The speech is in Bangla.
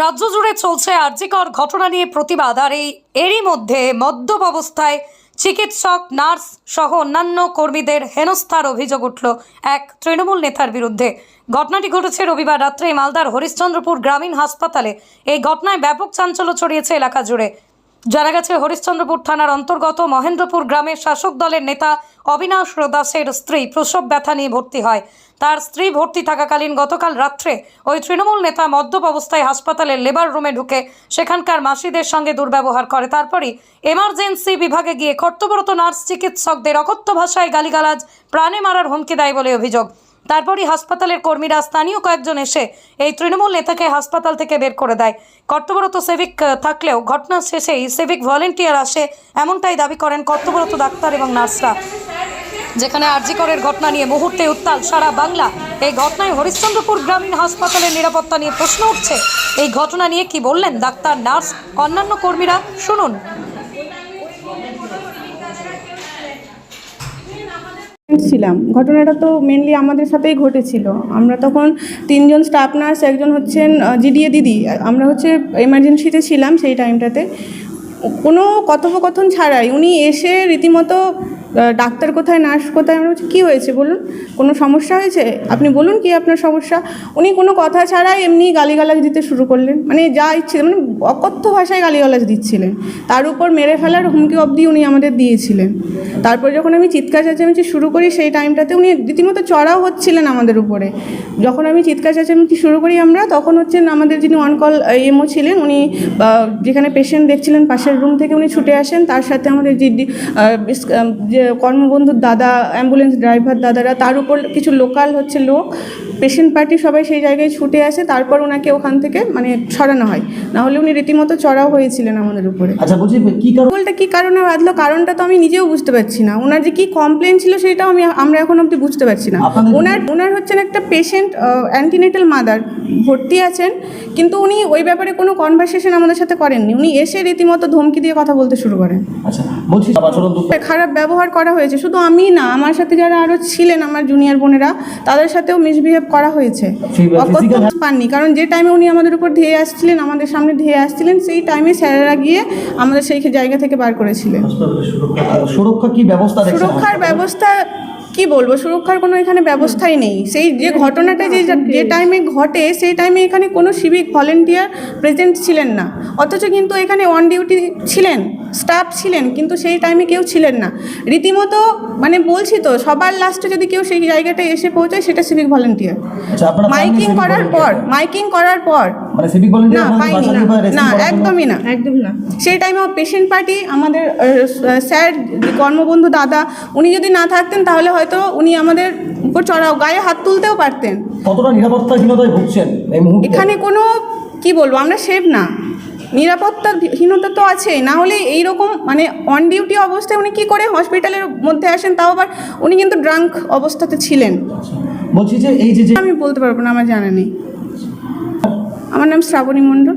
রাজ্য জুড়ে চলছে আর্যিকর ঘটনা নিয়ে প্রতিবাদ, আর এই এরই মধ্যে মদ্যপ অবস্থায় চিকিৎসক, নার্স সহ অন্যান্য কর্মীদের হেনস্থার অভিযোগ উঠল এক তৃণমূল নেতার বিরুদ্ধে। ঘটনাটি ঘটেছে রবিবার রাত্রে মালদার হরিশ্চন্দ্রপুর গ্রামীণ হাসপাতালে। এই ঘটনায় ব্যাপক চাঞ্চল্য ছড়িয়েছে এলাকা জুড়ে। জানা গেছে হরিশ্চন্দ্রপুর থানার অন্তর্গত মহেন্দ্রপুর গ্রামের শাসক দলের নেতা অবিনাশ দাসের স্ত্রী প্রসব ব্যথা নিয়ে ভর্তি হয়। তার স্ত্রী ভর্তি থাকাকালীন গতকাল রাত্রে ওই তৃণমূল নেতা মদ্যপ অবস্থায় হাসপাতালের লেবার রুমে ঢুকে সেখানকার মাসিদের সঙ্গে দুর্ব্যবহার করে। তারপরই এমার্জেন্সি বিভাগে গিয়ে কর্তব্যরত নার্স চিকিৎসকদের অকথ্য ভাষায় গালিগালাজ, প্রাণে মারার হুমকি দেয় বলে অভিযোগ। তারপরই হাসপাতালের কর্মীরা স্থানীয় কয়েকজন এসে এই তৃণমূল নেতাকে হাসপাতাল থেকে বের করে দেয়। কর্তব্যরত সেভিক থাকলেও ঘটনা শেষেই সেভিক ভলেন্টিয়ার আসে এমনটাই দাবি করেন কর্তব্যরত ডাক্তার এবং নার্সরা। যেখানে আরজিকরের ঘটনা নিয়ে মুহূর্তে উত্তাল সারা বাংলা। এই ঘটনায় হরিশ্চন্দ্রপুর গ্রামীণ হাসপাতালের নিরাপত্তা নিয়ে প্রশ্ন উঠছে। এই ঘটনা নিয়ে কি বললেন ডাক্তার, নার্স, অন্যান্য কর্মীরা? শুনুন। ছিলাম। ঘটনাটা তো মেনলি আমাদের সাথেই ঘটেছিল। আমরা তখন তিনজন স্টাফ নার্স একজন হচ্ছেন জিডিএ দিদি। আমরা হচ্ছে এমার্জেন্সিতে ছিলাম সেই টাইমটাতে কোনো কথোপকথন ছাড়াই উনি এসে রীতিমতো ডাক্তার কোথায়, নার্স কোথায়? আমরা বলছি, কী হয়েছে বলুন? কোনো সমস্যা হয়েছে? আপনি বলুন কি আপনার সমস্যা। উনি কোনো কথা ছাড়াই এমনি গালিগালাজ দিতে শুরু করলেন। মানে যা ইচ্ছে মানে অকথ্য ভাষায় গালিগালাজ দিচ্ছিলেন। তার উপর মেরে ফেলার হুমকি অবধি উনি আমাদের দিয়েছিলেন। তারপর যখন আমি চিৎকার চেঁচামেচি শুরু করি, সেই টাইমটাতে উনি রীতিমতো চড়াও হচ্ছিলেন আমাদের উপরে। যখন আমি চিৎকার চেঁচামেচি শুরু করি আমরা, তখন হচ্ছেন আমাদের যিনি অন কল এমও ছিলেন, উনি যেখানে পেশেন্ট দেখছিলেন, পাশের রুম থেকে উনি ছুটে আসেন। তার সাথে আমাদের যে কর্মবন্ধুর দাদা অ্যাম্বুলেন্স ড্রাইভার দাদারা তার উপর কিছু লোকাল হচ্ছে লোক পেশেন্ট পার্টি সবাই সেই জায়গায় ছুটে আসে তারপর ওনাকে ওখান থেকে মানে সরানো হয়। না হলে উনি রীতিমতো চড়াও হয়েছিলেন আমাদের উপরে। আচ্ছা বলছি কি কারণ বলতে কি কারণে বাঁধলো? কারণটা তো আমি নিজেও বুঝতে পারছি না। ওনার যে কি কমপ্লেন ছিল সেটাও আমি আমরা এখন অবধি বুঝতে পারছি না। ওনার ওনার হচ্ছেন একটা পেশেন্ট অ্যান্টিনেটাল মাদার ভর্তি আছেন কিন্তু উনি ওই ব্যাপারে কোনো কনভারসেশন আমাদের সাথে করেননি। উনি এসে রীতিমতো ধমকি দিয়ে কথা বলতে শুরু করেন। আচ্ছা বলছি খারাপ ব্যবহার করা হয়েছে। শুধু আমি না আমার সাথে যারা আরও ছিলেন আমার জুনিয়র বোনেরা তাদের সাথেও মিসবিহেভ করা হয়েছে। পাননি কারণ যে টাইমে উনি আমাদের উপর ধেয়ে আসছিলেন আমাদের সামনে ধেয়ে আসছিলেন সেই টাইমে স্যারেরা গিয়ে আমাদের সেই জায়গা থেকে বার করেছিলেন। সুরক্ষা কি ব্যবস্থা সুরক্ষার ব্যবস্থা কি বলব? সুরক্ষার কোনো এখানে ব্যবস্থাই নেই। সেই যে ঘটনাটা যে যে টাইমে ঘটে সেই টাইমে এখানে কোনো সিভিক ভলেন্টিয়ার প্রেজেন্ট ছিলেন না। অথচ কিন্তু এখানে অন ডিউটি ছিলেন স্টাফ ছিলেন কিন্তু সেই টাইমে কেউ ছিলেন না। রীতিমতো মানে বলছি তো সবার লাস্টে যদি কেউ সেই জায়গাটায় এসে পৌঁছায় সেটা সিভিক ভলেন্টিয়ার আচ্ছা মাইকিং করার পর মাইকিং করার পর মানে সিভিক না ভলেন্টিয়ার পাইনি না। না একদমই না। একদম না। সেই টাইমে পেশেন্ট পার্টি আমাদের স্যার কর্মবন্ধু দাদা উনি যদি না থাকতেন তাহলে হয়তো উনি আমাদের উপর চড়াও গায়ে হাত তুলতেও পারতেন। কতটা নিরাপত্তাহীনতায় ভুগছেন এখানে কোনো কি বলব আমরা সেভ না। নিরাপত্তার হীনতা তো আছেই না হলে এইরকম মানে অন ডিউটি অবস্থায় উনি কি করে হসপিটালের মধ্যে আসেন তাও আবার উনি কিন্তু ড্রাঙ্ক অবস্থাতে ছিলেন। বলছি যে এই যে যে আমি বলতে পারব না আমার জানা নেই। আমার নাম শ্রাবণী মণ্ডল।